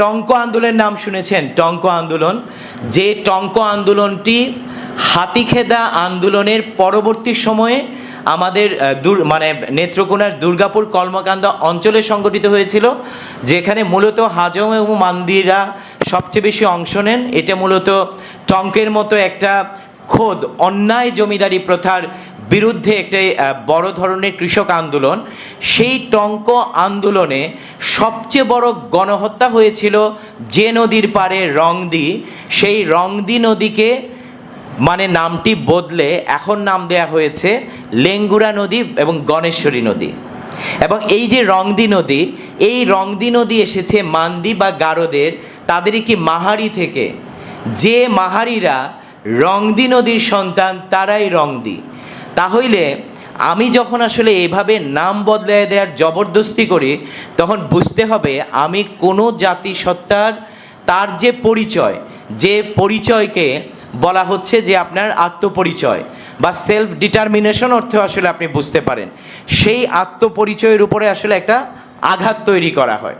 টঙ্ক আন্দোলনের নাম শুনেছেন। টঙ্ক আন্দোলন, যে টঙ্ক আন্দোলনটি হাতিখেদা আন্দোলনের পরবর্তী সময়ে আমাদের দুর মানে নেত্রকোনার দুর্গাপুর কর্মকান্দা অঞ্চলে সংগঠিত হয়েছিল, যেখানে মূলত হাজং এবং মান্দিরা সবচেয়ে বেশি অংশ নেন। এটা মূলত টঙ্কের মতো একটা খোদ, অন্যায় জমিদারি প্রথার বিরুদ্ধে একটি বড় ধরনের কৃষক আন্দোলন, সেই টঙ্ক আন্দোলনে সবচেয়ে বড় গণহত্যা হয়েছিল যে নদীর পাড়ে রংদি। সেই রংদি নদীকে মানে নামটি বদলে এখন নাম দেয়া হয়েছে লেঙ্গুরা নদী এবং গণেশ্বরী নদী। এবং এই যে রংদি নদী, এই রংদি নদী এসেছে মান্দি বা গারোদের তাদের একটি মাহারি থেকে। যে মাহারিরা রংদি নদীর সন্তান, তারাই রংদি। তাহলে আমি যখন আসলে এভাবে নাম বদলে দেওয়ার জবরদস্তি করি, তখন বুঝতে হবে আমি কোনো জাতিসত্তার তার যে পরিচয়, যে পরিচয়কে বলা হচ্ছে যে আপনার আত্মপরিচয় বা সেলফ ডিটারমিনেশন অর্থে আসলে আপনি বুঝতে পারেন। সেই আত্মপরিচয়ের উপরে আসলে একটা আঘাত তৈরি করা হয়।